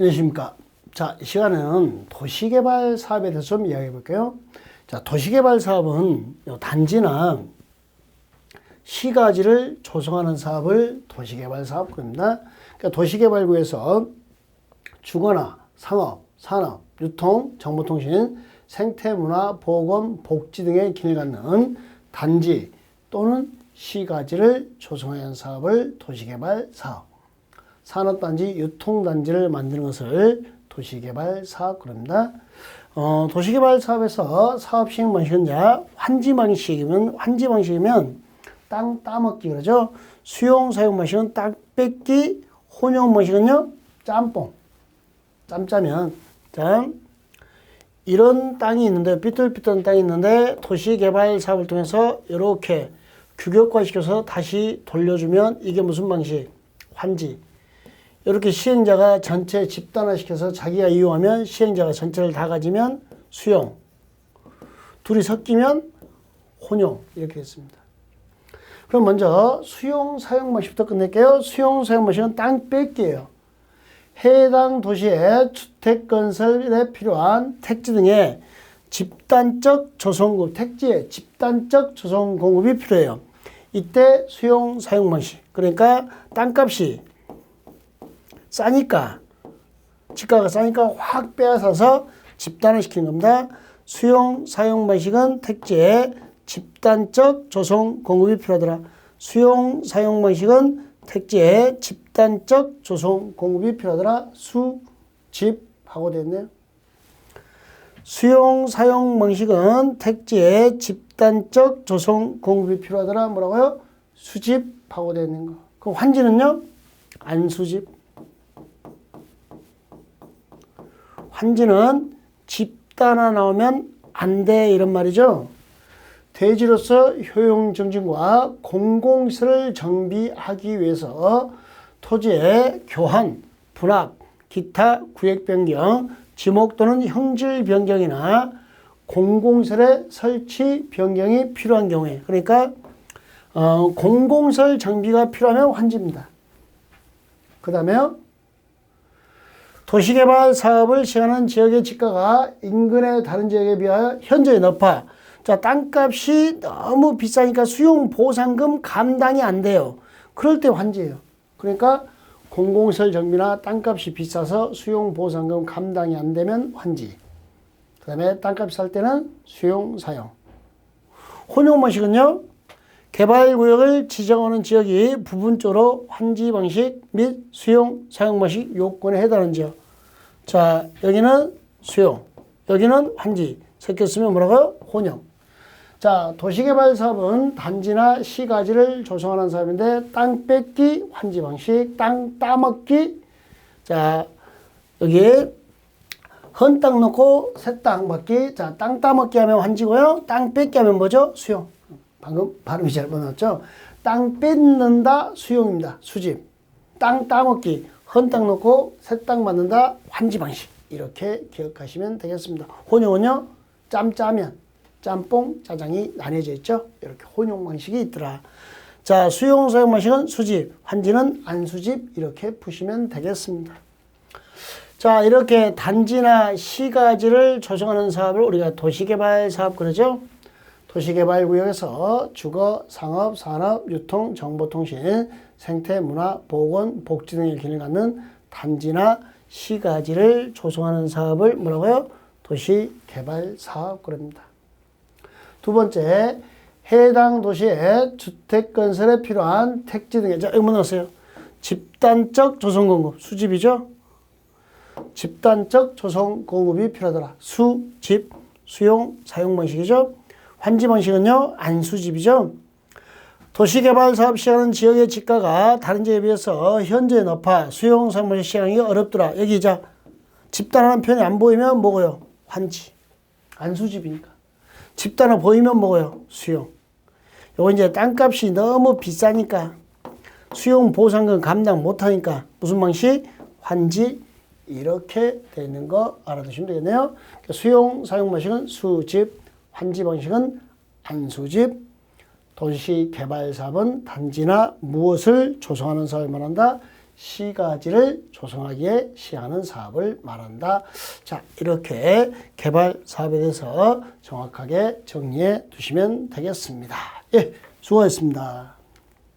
안녕하십니까. 자, 이 시간에는 도시개발 사업에 대해서 좀 이야기해 볼게요. 자, 도시개발 사업은 요 단지나 시가지를 조성하는 사업을 도시개발 사업 부릅니다. 그러니까 도시개발구에서 주거나 상업, 산업, 유통, 정보통신, 생태문화, 보건, 복지 등의 기능을 갖는 단지 또는 시가지를 조성하는 사업을 도시개발 사업, 산업단지, 유통단지를 만드는 것을 도시개발 사업 그럽니다. 어, 도시개발 사업에서 사업 시행 방식은 자 환지 방식이면 환지 방식이면 땅 따먹기 그러죠. 수용 사용 방식은 땅 뺏기, 혼용 방식은요 짬뽕. 짬짜면 자 이런 땅이 있는데 삐뚤삐뚤한 땅이 있는데 도시개발 사업을 통해서 이렇게 규격화시켜서 다시 돌려주면 이게 무슨 방식? 환지. 이렇게 시행자가 전체 집단화시켜서 자기가 이용하면 시행자가 전체를 다 가지면 수용. 둘이 섞이면 혼용. 이렇게 됐습니다. 그럼 먼저 수용 사용 방식부터 끝낼게요. 수용 사용 방식은 땅 뺏기예요. 해당 도시의 주택 건설에 필요한 택지 등의 집단적 조성 공급, 택지의 집단적 조성 공급이 필요해요. 이때 수용 사용 방식. 그러니까 땅값이 싸니까 집가가 싸니까 확 빼앗아서 집단을 시키는 겁니다. 수용 사용 방식은 택지의 집단적 조성 공급이 필요하더라. 수용 사용 방식은 택지의 집단적 조성 공급이 필요하더라. 수, 집 하고 됐네요. 수용 사용 방식은 택지의 집단적 조성 공급이 필요하더라. 뭐라고요? 수집 하고 되는 거. 그 환지는요? 안수집. 환지는 집단화 나오면 안 돼 이런 말이죠. 대지로서 효용 정진과 공공시설을 정비하기 위해서 토지의 교환, 분합, 기타 구역 변경, 지목 또는 형질 변경이나 공공시설의 설치 변경이 필요한 경우에 그러니까 어, 공공시설 정비가 필요하면 환지입니다. 그 다음에요. 도시개발 사업을 시행하는 지역의 지가가 인근의 다른 지역에 비하여 현저히 높아. 자, 땅값이 너무 비싸니까 수용 보상금 감당이 안 돼요. 그럴 때 환지예요. 그러니까 공공시설 정비나 땅값이 비싸서 수용 보상금 감당이 안 되면 환지. 그 다음에 땅값이 쌀 때는 수용 사용. 혼용 방식은요. 개발구역을 지정하는 지역이 부분적으로 환지 방식 및 수용 사용 방식 요건에 해당하는 지역. 자, 여기는 수용, 여기는 환지. 섞였으면 뭐라고요? 혼용. 자, 도시개발 사업은 단지나 시가지를 조성하는 사업인데 땅 뺏기 환지 방식, 땅 따먹기. 자, 여기에 헌 땅 놓고 새 땅 받기. 자, 땅 따먹기 하면 환지고요. 땅 뺏기 하면 뭐죠? 수용. 방금 발음이 잘못 나왔죠? 땅 뺏는다 수용입니다. 수집. 땅 따먹기. 헌 땅 놓고 새땅 받는다 환지 방식. 이렇게 기억하시면 되겠습니다. 혼용은요. 짬짜면 짬뽕, 짜장이 나뉘어져 있죠. 이렇게 혼용 방식이 있더라. 자, 수용 사용 방식은 수집, 환지는 안수집 이렇게 푸시면 되겠습니다. 자, 이렇게 단지나 시가지를 조성하는 사업을 우리가 도시개발 사업 그러죠. 도시개발구역에서 주거, 상업, 산업, 유통, 정보통신, 생태, 문화, 보건, 복지 등의 기능을 갖는 단지나 시가지를 조성하는 사업을 뭐라고요? 도시개발 사업 그럽니다. 두 번째, 해당 도시의 주택 건설에 필요한 택지 등의 자, 이거 넣었어요. 집단적 조성 공급, 수집이죠. 집단적 조성 공급이 필요하더라. 수, 집, 수용, 사용 방식이죠. 환지 방식은요, 안수집이죠. 도시개발 사업 시행하는 지역의 지가가 다른 지역에 비해서 현재 높아 수용 사용 방식 시행하기 어렵더라. 여기 자, 집단하는 편이 안 보이면 뭐고요? 환지. 안수집이니까. 집단화 보이면 먹어요. 수용. 요거 이제 땅값이 너무 비싸니까 수용 보상금 감당 못하니까 무슨 방식? 환지 이렇게 되는 거 알아두시면 되겠네요. 수용 사용 방식은 수집, 환지 방식은 안수집, 도시 개발 사업은 단지나 무엇을 조성하는 사업을 말한다. 시가지를 조성하기에 시하는 사업을 말한다. 자, 이렇게 개발 사업에 대해서 정확하게 정리해 두시면 되겠습니다. 예, 수고하셨습니다.